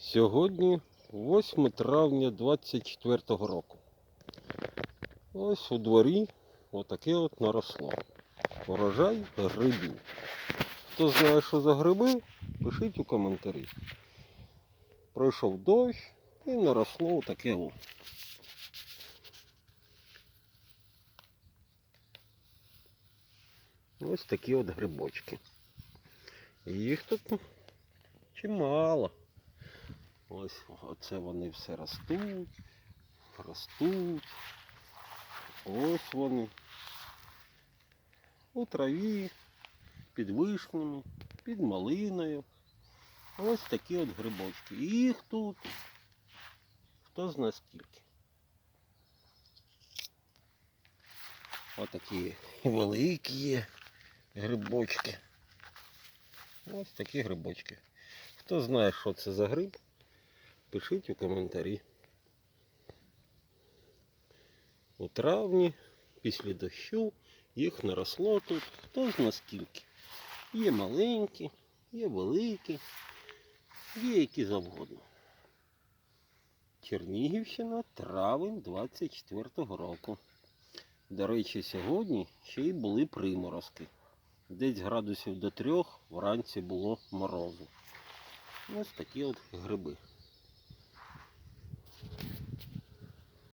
Сьогодні 8 травня 24 року. Ось у дворі отаке от наросло. Урожай грибів. Хто знає, що за гриби, пишіть у коментарі. Пройшов дощ і наросло таке от. Ось такі от грибочки. Їх тут чимало. Ось оце вони все ростуть, ростуть. Ось вони. У траві, під вишнями, під малиною. Ось такі от грибочки. І Їх тут. Хто зна скільки. Отакі великі грибочки. Ось такі грибочки. Хто знає, що це за гриб, пишіть у коментарі. У травні, після дощу, їх наросло тут. Хто зна скільки. Є маленькі, є великі, є які завгодно. Чернігівщина, травень 24-го року. До речі, сьогодні ще й були приморозки. Десь градусів до трьох вранці було морозу. Ось такі от гриби.